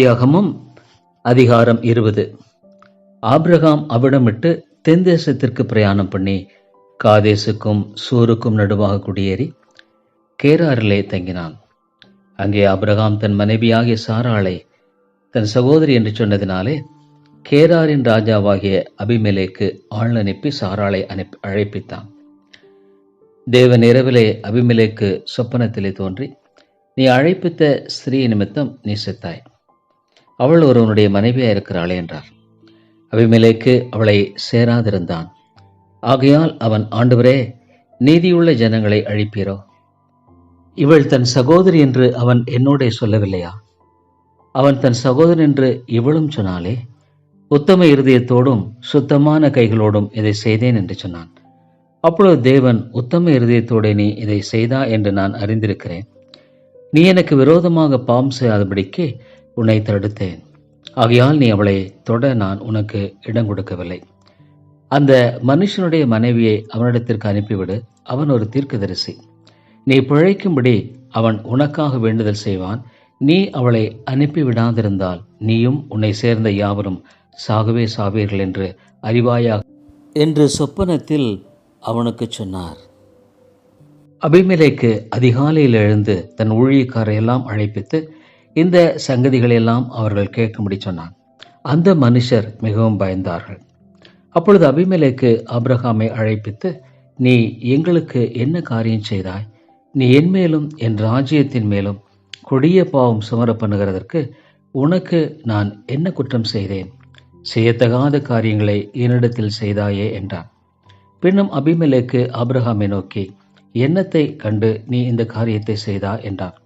ஆதியாகமும் அதிகாரம் இருபது. ஆபிரகாம் அவிடமிட்டு தென் தேசத்திற்கு பிரயாணம் பண்ணி காதேசுக்கும் சூருக்கும் நடுவாக குடியேறி கேராரிலே தங்கினான். அங்கே ஆபிரகாம் தன் மனைவியாகிய சாராளை தன் சகோதரி என்று சொன்னதினாலே கேராரின் ராஜாவாகிய அபிமேலேக்கு ஆள் அனுப்பி சாராளை அனுப்பி அழைப்பித்தான். தேவன் இரவிலே அபிமேலேக்கு சொப்பனத்திலே தோன்றி நீ அழைப்பித்த ஸ்திரீ நிமித்தம் நீ செத்தாய். அவள் ஒருவனுடைய மனைவியா இருக்கிறாளே என்றார். அபிமெலேக்கு அவளை சேராதிருந்தான். ஆகையால் அவன் ஆண்டவரே நீதியுள்ள ஜனங்களை அழிப்பீரோ? இவள் தன் சகோதரி என்று அவன் என்னோடே சொல்லவில்லையா? அவன் தன் சகோதரன் என்று இவளும் சொன்னாலே உத்தம இருதயத்தோடும் சுத்தமான கைகளோடும் இதை செய்தேன் என்று சொன்னான். அப்பொழுது தேவன் உத்தம இருதயத்தோடே நீ இதை செய்தா? என்று நான் அறிந்திருக்கிறேன். நீ எனக்கு விரோதமாக பாவம் செய்யாதபடிக்கு உன்னை தடுத்தேன். ஆகையால் நீ அவளை தொட நான் உனக்கு இடம் கொடுக்கவில்லை. அந்த மனுஷனுடைய மனைவியை அவனிடத்திற்கு அனுப்பிவிடு. அவன் ஒரு தீர்க்கதரிசி. நீ பிழைக்கும்படி அவன் உனக்காக வேண்டுதல் செய்வான். நீ அவளை அனுப்பிவிடாதிருந்தால் நீயும் உன்னை சேர்ந்த யாவரும் சாகவே சாவீர்கள் என்று அறிவாயாக என்று சொப்பனத்தில் அவனுக்கு சொன்னார். அபிமலைக்கு அதிகாலையில் எழுந்து தன் ஊழியக்காரையெல்லாம் அழைப்பித்து இந்த சங்கதிகளெல்லாம் அவர்கள் கேட்கும்படி சொன்னான். அந்த மனுஷர் மிகவும் பயந்தார்கள். அப்பொழுது அபிமெலேக்கு அப்ரஹாமை அழைப்பித்து நீ எங்களுக்கு என்ன காரியம் செய்தாய்? நீ என் மேலும் என் ராஜ்யத்தின் மேலும் கொடிய பாவம் சுமர பண்ணுகிறதற்கு உனக்கு நான் என்ன குற்றம் செய்தேன்? செய்யத்தகாத காரியங்களை என்னிடத்தில் செய்தாயே என்றான். பின்னும் அபிமெலேக்கு அப்ரஹாமை நோக்கி என்னத்தை கண்டு நீ இந்த காரியத்தை செய்தா? என்றான்.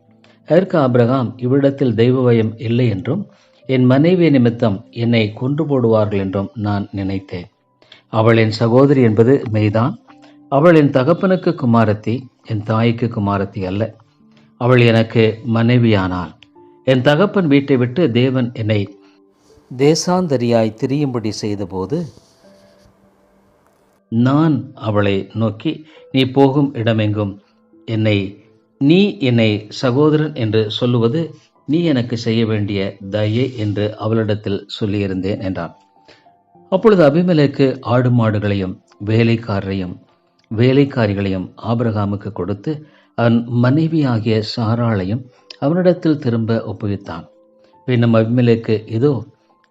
அதற்கு ஆபிரகாம் இவ்விடத்தில் தெய்வ பயம் இல்லை என்றும் என் மனைவி நிமித்தம் என்னை கொன்று போடுவார்கள் என்றும் நான் நினைத்தேன். அவள் என் சகோதரி என்பது மெய்தான். அவள் என் தகப்பனுக்கு குமாரத்தி என் தாய்க்கு குமாரத்தி அல்ல. அவள் எனக்கு மனைவியானாள். என் தகப்பன் வீட்டை விட்டு தேவன் என்னை தேசாந்தரியாய் திரியும்படி செய்தபோது நான் அவளை நோக்கி நீ போகும் இடமெங்கும் என்னை நீ என்னை சகோதரன் என்று சொல்லுவது நீ எனக்கு செய்ய வேண்டிய தயை என்று அவளிடத்தில் சொல்லியிருந்தேன் என்றான். அப்பொழுது அபிமலேக்கு ஆடு மாடுகளையும் வேலைக்காரரையும் வேலைக்காரிகளையும் ஆபிரகாமுக்கு கொடுத்து அவன் மனைவியாகிய சாராளையும் அவனிடத்தில் திரும்ப ஒப்புவித்தான். பின்னும் அபிமலேக்கு இதோ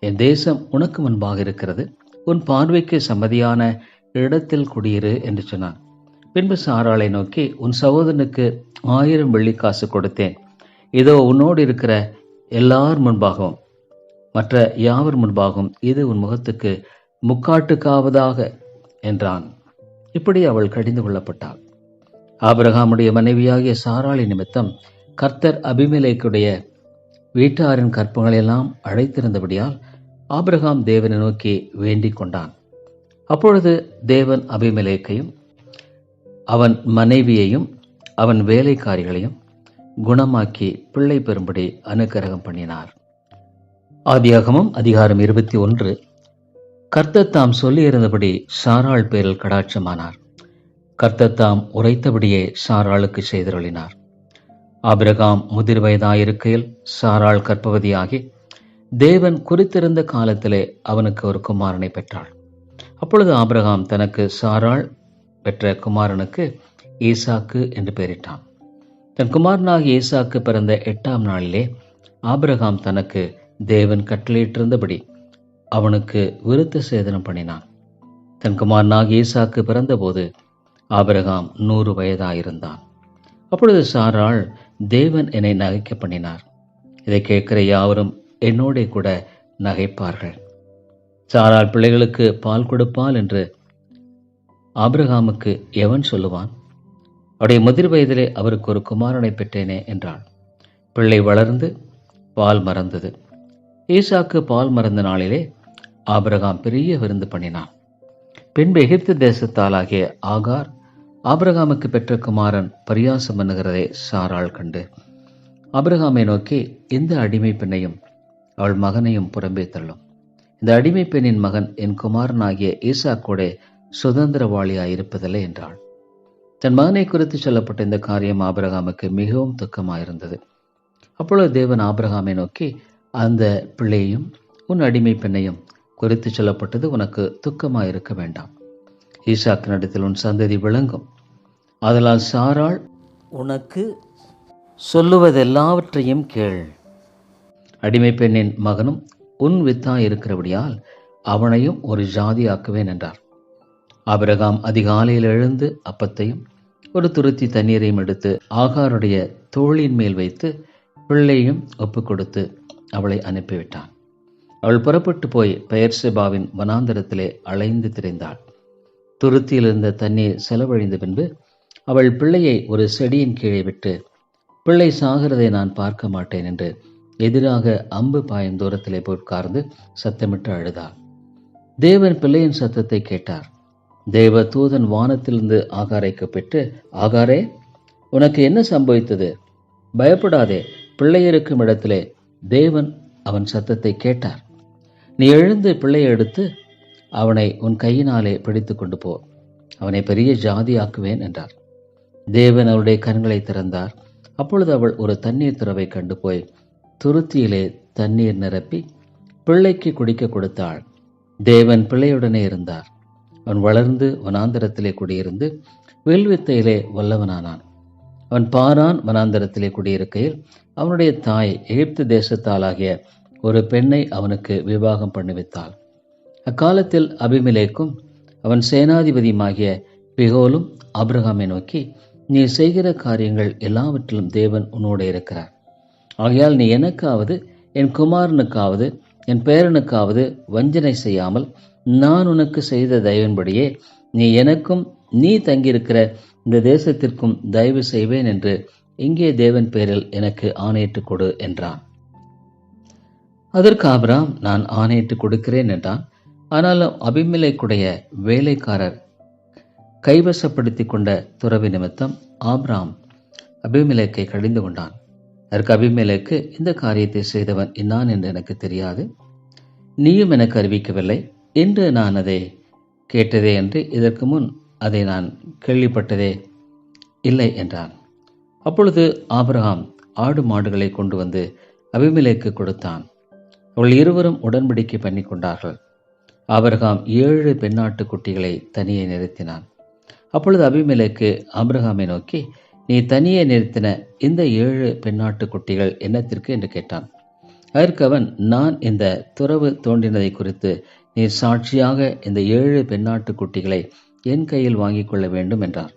என் தேசம் உனக்கு முன்பாக இருக்கிறது. உன் பார்வைக்கு சம்மதியான இடத்தில் குடியிரு என்று சொன்னான். பின்பு சாராளை நோக்கி உன் சகோதரனுக்கு ஆயிரம் வெள்ளிக்காசு கொடுத்தேன். இதோ உன்னோடு இருக்கிற எல்லார் முன்பாகவும் மற்ற யாவர் முன்பாகவும் இது உன் முகத்துக்கு முக்காட்டுக்காவதாக என்றான். இப்படி அவள் கடிந்து கொள்ளப்பட்டாள். ஆபிரகாமுடைய மனைவியாகிய சாராளி நிமித்தம் கர்த்தர் அபிமலேக்குடைய வீட்டாரின் கற்பங்களெல்லாம் அழைத்திருந்தபடியால் ஆபிரகாம் தேவனை நோக்கி வேண்டிக் கொண்டான். அப்பொழுது தேவன் அபிமலேக்கையும் அவன் மனைவியையும் அவன் வேலைக்காரிகளையும் குணமாக்கி பிள்ளை பெறும்படி அனுக்கிரகம் பண்ணினார். ஆதியாகமம் அதிகாரம் இருபத்தி ஒன்று. கர்த்தர் தாம் சொல்லியிருந்தபடி சாராள் பேரில் கடாட்சமானார். கர்த்தர் தாம் உரைத்தபடியே சாராளுக்கு செய்தருளினார். ஆபிரகாம் முதிர் வயதாயிருக்கையில் சாராள் கற்பவதியாகி தேவன் குறித்திருந்த காலத்திலே அவனுக்கு ஒரு குமாரனை பெற்றாள். அப்பொழுது ஆபிரகாம் தனக்கு சாராள் பெற்ற குமாரனுக்கு ஈசாக்கு என்று பெயரிட்டான். தன் குமாரனாகிய ஈசாக்கு பிறந்த எட்டாம் நாளிலே ஆபிரகாம் தனக்கு தேவன் கட்டளையிட்டிருந்தபடி அவனுக்கு விருத்த சேதனம் பண்ணினான். தன் குமாரனாக ஈசாக்கு பிறந்தபோது ஆபிரகாம் நூறு வயதாயிருந்தான். அப்பொழுது சாராள் தேவன் என்னை நகைக்க பண்ணினார். இதை கேட்கிற யாவரும் என்னோட கூட நகைப்பார்கள். சாராள் பிள்ளைகளுக்கு பால் கொடுப்பாள் என்று ஆபிரகாமுக்கு எவன் சொல்லுவான்? அவருடைய முதிர் வயதிலே அவருக்கு ஒரு குமாரனை பெற்றேனே என்றாள். பிள்ளை வளர்ந்து பால் மறந்தது. ஈசாக்கு பால் மறந்த நாளிலே ஆபிரகாம் பெரிய விருந்து பண்ணினான். பின்பு எகிப்து தேசத்தாலாகிய ஆகார் ஆபிரகாமுக்கு பெற்ற குமாரன் பரியாசம் பண்ணுகிறதை சாராள் கண்டு ஆபிரகாமை நோக்கி இந்த அடிமை பெண்ணையும் அவள் மகனையும் புறம்பே தள்ளும். இந்த அடிமை பெண்ணின் மகன் என் குமாரனாகிய ஈசாக்கோடே சுதந்திரவாளியாயிருப்பதில்லை என்றாள். தன் மகனை குறித்து சொல்லப்பட்ட இந்த காரியம் ஆபிரகாமுக்கு மிகவும் துக்கமாயிருந்தது. அப்பொழுது தேவன் ஆபிரகாமை நோக்கி அந்த பிள்ளையையும் உன் அடிமை பெண்ணையும் குறித்து சொல்லப்பட்டது உனக்கு துக்கமாக இருக்க வேண்டாம் ஈசாக்கினிடத்தில் உன் சந்ததி விளங்கும். அதனால் சாராள் உனக்கு சொல்லுவதெல்லாவற்றையும் கேள். அடிமை பெண்ணின் மகனும் உன் வித்தா இருக்கிறபடியால் அவனையும் ஒரு ஜாதியாக்குவேன் என்றார். ஆபிரகாம் அதிகாலையில் எழுந்து அப்பத்தையும் ஒரு துருத்தி தண்ணீரையும் எடுத்து ஆகாருடைய தோளின் மேல் வைத்து பிள்ளையும் ஒப்புக் கொடுத்து அவளை அனுப்பிவிட்டான். அவள் புறப்பட்டு போய் பெயர்செபாவின் வனாந்தரத்திலே அலைந்து திரிந்தாள். துருத்தியில் இருந்த தண்ணீர் செலவழிந்த பின்பு அவள் பிள்ளையை ஒரு செடியின் கீழே விட்டு பிள்ளை சாகிறதை நான் பார்க்க மாட்டேன் என்று எதிராக அம்பு பாயும் தூரத்திலே போய் உட்கார்ந்து சத்தமிட்டு அழுதாள். தேவன் பிள்ளையின் சத்தத்தை கேட்டார். தேவ தூதன் வானத்திலிருந்து ஆகாரை கூப்பிட்டு ஆகாரே உனக்கு என்ன சம்பவித்தது? பயப்படாதே பிள்ளை இருக்கும் இடத்திலே தேவன் அவன் சத்தத்தை கேட்டார். நீ எழுந்து பிள்ளையை எடுத்து அவனை உன் கையினாலே பிடித்து கொண்டு போ. அவனை பெரிய ஜாதியாக்குவேன் என்றார். தேவன் அவளுடைய கண்களை திறந்தார். அப்பொழுது அவள் ஒரு தண்ணீர் திறவை கண்டு போய் துருத்தியிலே தண்ணீர் நிரப்பி பிள்ளைக்கு குடிக்க கொடுத்தாள். தேவன் பிள்ளையுடனே இருந்தார். அவன் வளர்ந்து வனாந்தரத்திலே குடியிருந்து வேல்வித்தையிலே வல்லவனானான். அவன் பாரான் வனாந்தரத்திலே குடியிருக்கையில் அவனுடைய தாய் எகிப்து தேசத்தாலாகிய ஒரு பெண்ணை அவனுக்கு விவாகம் பண்ணுவித்தாள். அக்காலத்தில் அபிமிலேக்கும் அவன் சேனாதிபதியுமாகிய பிகோலும் அப்ரஹாமை நோக்கி நீ செய்கிற காரியங்கள் எல்லாவற்றிலும் தேவன் உன்னோடு இருக்கிறார். ஆகையால் நீ எனக்காவது என் குமாரனுக்காவது என் பேரனுக்காவது வஞ்சனை செய்யாமல் நான் உனக்கு செய்த தயவின்படியே நீ எனக்கும் நீ தங்கியிருக்கிற இந்த தேசத்திற்கும் தயவு செய்வேன் என்று இங்கே தேவன் பேரில் எனக்கு ஆணையிட்டு கொடு என்றான். அதற்கு ஆபராம் நான் ஆணையிட்டு கொடுக்கிறேன் என்றான். ஆனாலும் அபிமிலைக்குடைய வேலைக்காரர் கைவசப்படுத்தி கொண்ட துறவி நிமித்தம் ஆப்ராம் அபிமிலேக்கை கடிந்து கொண்டான். அதற்கு அபிமிலைக்கு இந்த காரியத்தை செய்தவன் இன்னான் என்று எனக்கு தெரியாது. நீயும் எனக்கு அறிவிக்கவில்லை. இன்று நான் அதை கேட்டதே என்று இதற்கு முன் அதை நான் கேள்விப்பட்டதே இல்லை என்றான். அப்பொழுது ஆபிரகாம் ஆடு மாடுகளை கொண்டு வந்து அபிமிலைக்கு கொடுத்தான். அவள் இருவரும் உடன்படிக்கை பண்ணி கொண்டார்கள். ஆபிரகாம் ஏழு பெண்ணாட்டு குட்டிகளை தனியே நிறுத்தினான். அப்பொழுது அபிமிலைக்கு ஆபிரகாமை நோக்கி நீ தனியே நிறுத்தின இந்த ஏழு பெண்ணாட்டு குட்டிகள் என்னத்திற்கு? என்று கேட்டான். அதற்கு அவன் நான் இந்த துறவு தோன்றினதை குறித்து நீர் சாட்சியாக இந்த ஏழு பெண்ணாட்டு குட்டிகளை என் கையில் வாங்கிக் கொள்ள வேண்டும் என்றார்.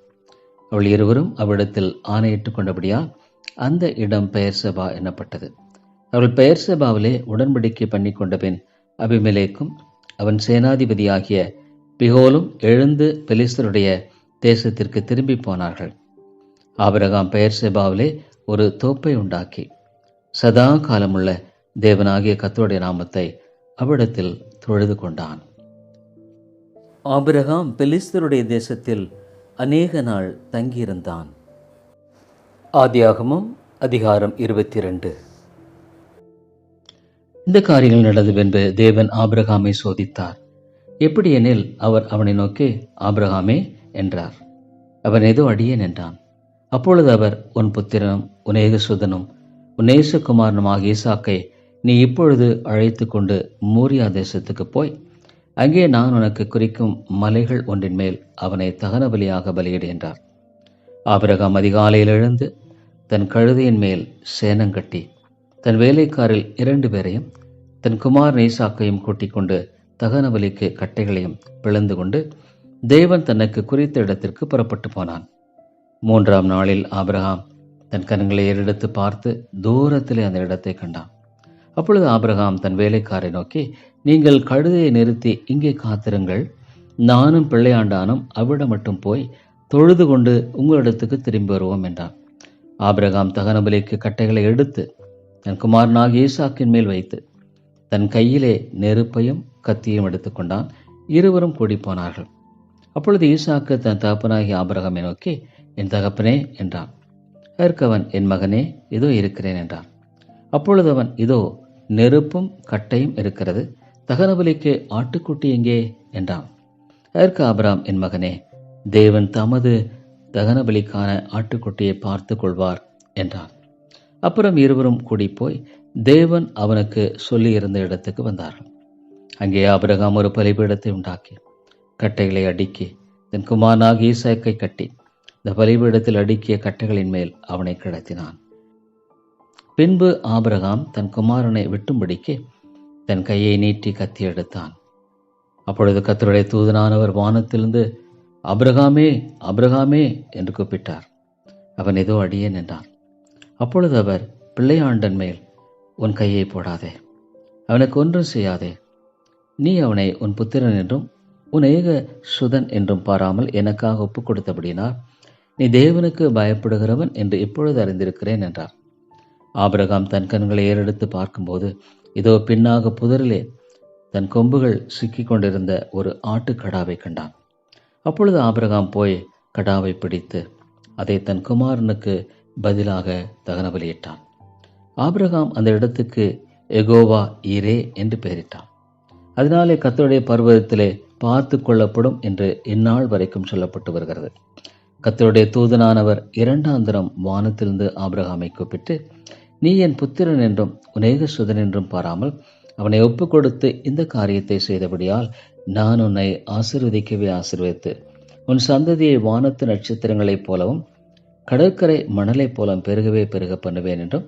அவள் இருவரும் அவ்விடத்தில் ஆணையிட்டுக் கொண்டபடியால் அந்த இடம் பெயர் சபா எனப்பட்டது அவள் பெயர் சபாவிலே உடன்படிக்கை பண்ணி கொண்ட பின் அபிமலேக்கும் அவன் சேனாதிபதியாகிய பிகோலும் எழுந்து பெலிஸ்தருடைய தேசத்திற்கு திரும்பி போனார்கள். ஆபிரகாம் பெயர் செபாவிலே ஒரு தோப்பை உண்டாக்கி சதா காலமுள்ள தேவனாகிய கத்தருடைய நாமத்தை அவ்விடத்தில் தொழுது கொண்டான் ஆபிரகாம் பெலிஸ்தருடைய தேசத்தில் அநேக நாள் தங்கியிருந்தான். ஆதியாகமும் அதிகாரம் இருபத்தி ரெண்டு இந்த காரியங்கள் நடந்த பின்பு தேவன் ஆபிரகாமை சோதித்தார். எப்படி எனில் அவர் அவனை நோக்கி ஆபிரகாமே என்றார். அவன் ஏதோ அடியேன் என்றான். அப்பொழுது அவர் உன் புத்திரனும் உன் ஏகசுதனும் உன் ஆகிய ஈசாக்கை நீ இப்பொழுது அழைத்து கொண்டு மூரியா தேசத்துக்கு போய் அங்கே நான் உனக்கு குறிக்கும் மலைகள் ஒன்றின் மேல் அவனை தகன பலியாக பலியிடு என்றார். ஆபிரகாம் அதிகாலையில் எழுந்து தன் கழுதையின் மேல் சேனங்கட்டி தன் வேலைக்காரில் இரண்டு பேரையும் தன் குமார் நேசாக்கையும் கூட்டிக் கொண்டு தகன பலிக்கு கட்டைகளையும் பிளந்து கொண்டு தேவன் தனக்கு குறித்த இடத்திற்கு புறப்பட்டு போனான். மூன்றாம் நாளில் ஆபிரகாம் தன் கண்களை ஏறெடுத்து பார்த்து தூரத்திலே அந்த இடத்தை கண்டான். அப்பொழுது ஆபிரகாம் தன் வேலைக்காரை நோக்கி நீங்கள் கழுதையை நிறுத்தி இங்கே காத்திருங்கள். நானும் பிள்ளையாண்டானும் அவ்விடம் மட்டும் போய் தொழுது கொண்டு உங்களிடத்துக்கு திரும்பி வருவோம் என்றான். ஆபிரகாம் தகனபலிக்கு கட்டைகளை எடுத்து தன் குமாரனாக ஈசாக்கின் மேல் வைத்து தன் கையிலே நெருப்பையும் கத்தியும் எடுத்துக்கொண்டான் இருவரும் கூடிப்போனார்கள் அப்பொழுது ஈசாக்கு தன் தகப்பனாகி ஆபிரகாமை நோக்கி என் தகப்பனே என்றான். அதற்கு அவன் என் மகனே இதோ இருக்கிறேன் என்றான். அப்பொழுது அவன் இதோ நெருப்பும் கட்டையும் இருக்கிறது. தகனபலிக்கு ஆட்டுக்குட்டி எங்கே? என்றான். அதற்கு ஆபராம் என் மகனே தேவன் தமது தகனபலிக்கான ஆட்டுக்குட்டியை பார்த்து கொள்வார் என்றான். அப்புறம் இருவரும் கூடி போய் தேவன் அவனுக்கு சொல்லியிருந்த இடத்துக்கு வந்தார்கள். அங்கே ஆபிரகாம் ஒரு பலிபீடத்தை உண்டாக்கி கட்டைகளை அடுக்கி தன் குமாரனாக ஈசாக்கை கட்டி இந்த பலிபீடத்தில் அடுக்கிய கட்டைகளின் மேல் அவனை கிடத்தினான். பின்பு ஆபிரகாம் தன் குமாரனை விட்டும்படிக்கு தன் கையை நீட்டி கத்தி எடுத்தான். அப்பொழுது கத்தருடைய தூதனானவர் வானத்திலிருந்து அபிரகாமே அபிரகாமே என்று கூப்பிட்டார். அவன் ஏதோ அடியே நின்றான். அப்பொழுது அவர் பிள்ளையாண்டன் மேல் உன் கையை போடாதே அவனுக்கு ஒன்றும் செய்யாதே. நீ அவனை உன் புத்திரன் என்றும் உன் ஏக சுதன் என்றும் பாராமல் எனக்காக ஒப்புக் கொடுத்தபடினார் நீ தேவனுக்கு பயப்படுகிறவன் என்று இப்பொழுது அறிந்திருக்கிறேன் என்றார். ஆபிரகாம் தன் கண்களை ஏறெடுத்து பார்க்கும்போது இதோ பின்னாக புதரிலே தன் கொம்புகள் சிக்கிக் கொண்டிருந்த ஒரு ஆட்டுக்கடாவை கண்டான். அப்பொழுது ஆபிரகாம் போய் கடாவை பிடித்து அதை தன் குமாரனுக்கு பதிலாக தகன பலியிட்டான். ஆபிரகாம் அந்த இடத்துக்கு எகோவா ஈரே என்று பெயரிட்டான். அதனாலே கத்தருடைய பர்வதத்திலே பார்த்து கொள்ளப்படும் என்று இந்நாள் வரைக்கும் சொல்லப்பட்டு வருகிறது. கத்தருடைய தூதனானவர் இரண்டாந்திரம் வானத்திலிருந்து ஆபிரகாமை கூப்பிட்டு நீ என் புத்திரன் என்றும் உனேக சுதன் என்றும் பாராமல் அவனை ஒப்புக் கொடுத்து இந்த காரியத்தை செய்தபடியால் நான் உன்னை ஆசிர்வதிக்கவே ஆசிர்வதித்து உன் சந்ததியை வானத்து நட்சத்திரங்களைப் போலவும் கடற்கரை மணலைப் போலவும் பெருகவே பெருக பண்ணுவேன் என்றும்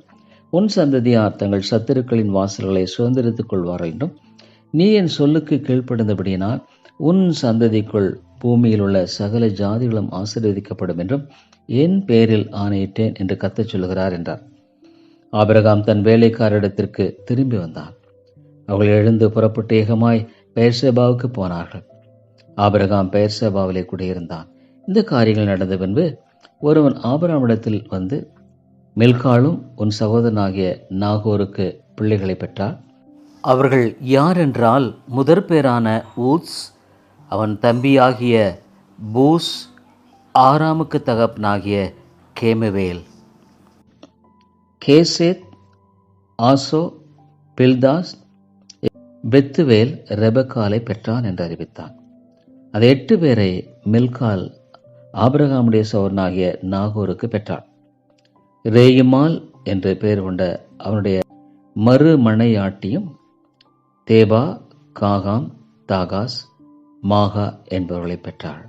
உன் சந்ததியார் தங்கள் சத்துருக்களின் வாசல்களை சுதந்திரித்துக் கொள்வார்கள் என்றும் நீ என் சொல்லுக்கு கீழ்ப்படிந்தபடியினால் உன் சந்ததிக்குள் பூமியில் உள்ள சகல ஜாதிகளும் ஆசீர்வதிக்கப்படும் என்றும் என் பேரில் ஆணையிட்டேன் என்று கத்தச் சொல்கிறார் என்றார். ஆபிரகாம் தன் வேலைக்காரிடத்திற்கு திரும்பி வந்தான். அவர்கள் எழுந்து புறப்பட்டு ஏகமாய் பெயர்சேபாவுக்கு போனார்கள். ஆபிரகாம் பெயர்சேபாவிலே குடியிருந்தான். இந்த காரியங்கள் நடந்த பின்பு ஒருவன் ஆபிரகாமிடத்தில் வந்து மில்காலும் உன் சகோதரனாகிய நாகோருக்கு பிள்ளைகளை பெற்றார் அவர்கள் யார் என்றால் முதற் பேரான ஊத்ஸ் அவன் தம்பியாகிய பூஸ் ஆறாமுக்கு தகப்பனாகிய கேமவேல் கேசேத் ஆசோ பில்தாஸ் பெத்துவேல் ரெபக்காலை பெற்றான் என்று அறிவித்தான். அது எட்டு பேரை மில்கால் ஆபிரகாமுடைய சோர்னாகிய நாகூருக்கு பெற்றான். ரேயுமால் என்று பெயர் கொண்ட அவனுடைய மறுமனையாட்டியும் தேபா காகாம் தாகாஸ் மாகா என்பவர்களை பெற்றாள்.